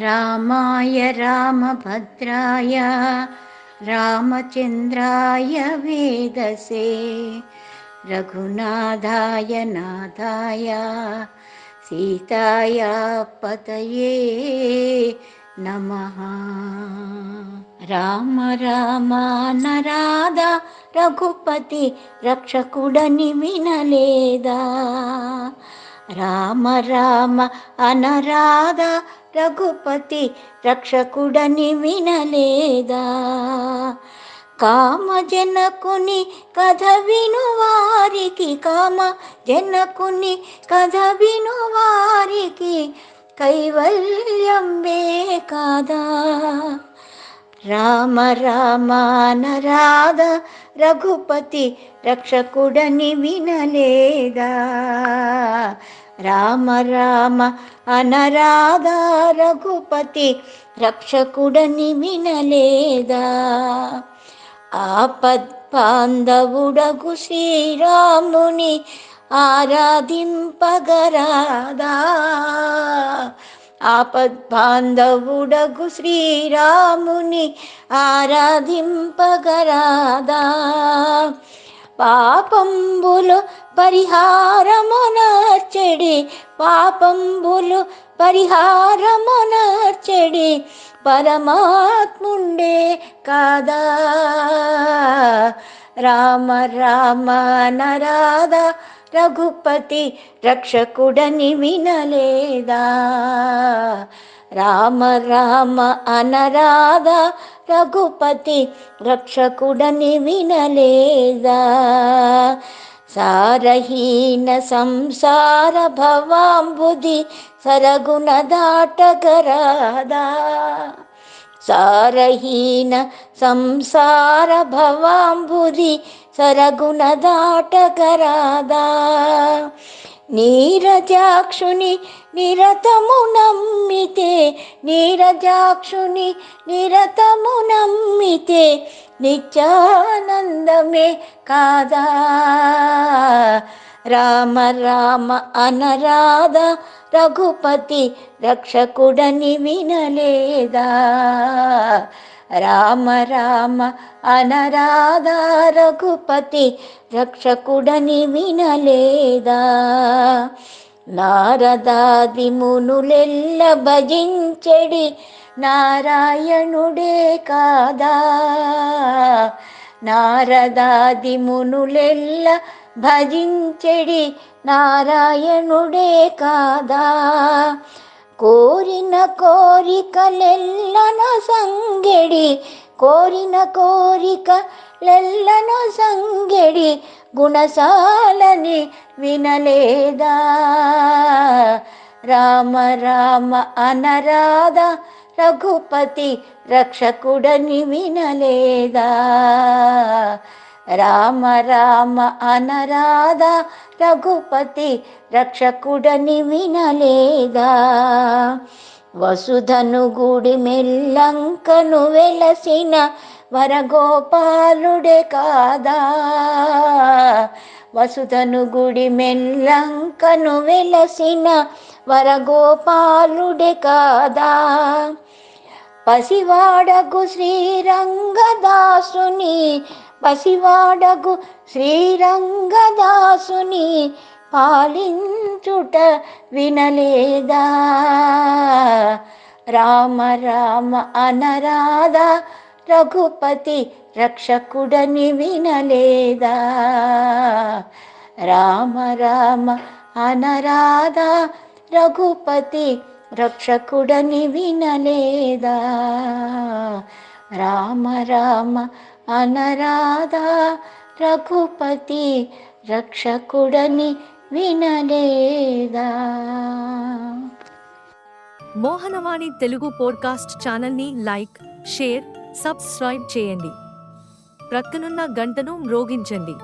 రామాయ రామభద్రాయ రామచంద్రాయ వేదసే రఘునాథాయ నాథాయ సీతాయ పతయే నమ. రామ రామ నరాధ రఘుపతి రక్షకుడని వినలేదా రామ రామ అనరాధ రఘుపతి రక్షకుడని వినలేదా? కామ జనకుని కథ విను వారికి కామ జనకుని కథ విను వారికి కైవల్యంబే కాదా? రామ రామ నరాధ రఘుపతి రక్షకుడని వినలేదా? రామ రామ అనరాధా రఘుపతి రక్షకుడని వినలేదా? ఆపద్ బాంధవుడగు శ్రీరాముని ఆరాధింపగరాదా? ఆపద్ ఆపద్బాంధవుడగు శ్రీరాముని ఆరాధింపగరాదా? పాపంబులు పరిహారమునర్చడి. పాపంబులు పరిహారమునర్చడి. పరమాత్ముండే కాదా? రామ రామ నరాధ రఘుపతి రక్షకుడని వినలేదా? రామ రామ అనరాధ రఘుపతి రక్షకుడని వినలేదా? సారహీన సంసార భవాంబుది సరగుణ దాటగరాదా? సారహీన సంసార భవాంబుది సరగుణ దాటగరాదా? నీరజాక్షుని నిరతము నమ్మితే నీరజాక్షుని నిరతము నమ్మితే నిత్యానందమే కాదా? రామ రామ అనరాధ రఘుపతి రక్షకుడని వినలేదా? రామ రామ అనరాధా రఘుపతి రక్షకుడని వినలేదా? నారదాది మునులెల్ల భజించెడి నారాయణుడే కాదా? నారదాది మునులెల్ల భజించెడి నారాయణుడే కాదా? కోరిన కోరికలెల్లన సంగడి కోరిన కోరిక లెల్లన సంగడి గుణశాలని వినలేదా? రామ రామ అనరాధ రఘుపతి రక్షకుడని వినలేదా? రామ రామ అనరాధ రఘుపతి రక్షకుడని వినలేదా? వసుధను గుడి మెల్లంకను వెలసిన వరగోపాలుడే కాదా? వసుధను గుడి మెల్లంకను వెలసిన వరగోపాలుడే కాదా? పసివాడకు శ్రీరంగదాసుని పసివాడగు శ్రీరంగదాసుని పాలించుట వినలేదా? రామ రామ అనరాధ రఘుపతి రక్షకుడని వినలేదా? రామ రామ అనరాధ రఘుపతి రక్షకుడని వినలేదా? రామ రామ అనరాధ రఘుపతి రక్షకుడని వినలేదా? మోహనవాణి తెలుగు పోడ్కాస్ట్ ఛానల్ని లైక్ షేర్ సబ్స్క్రైబ్ చేయండి. ప్రక్కనున్న గంటను మ్రోగించండి.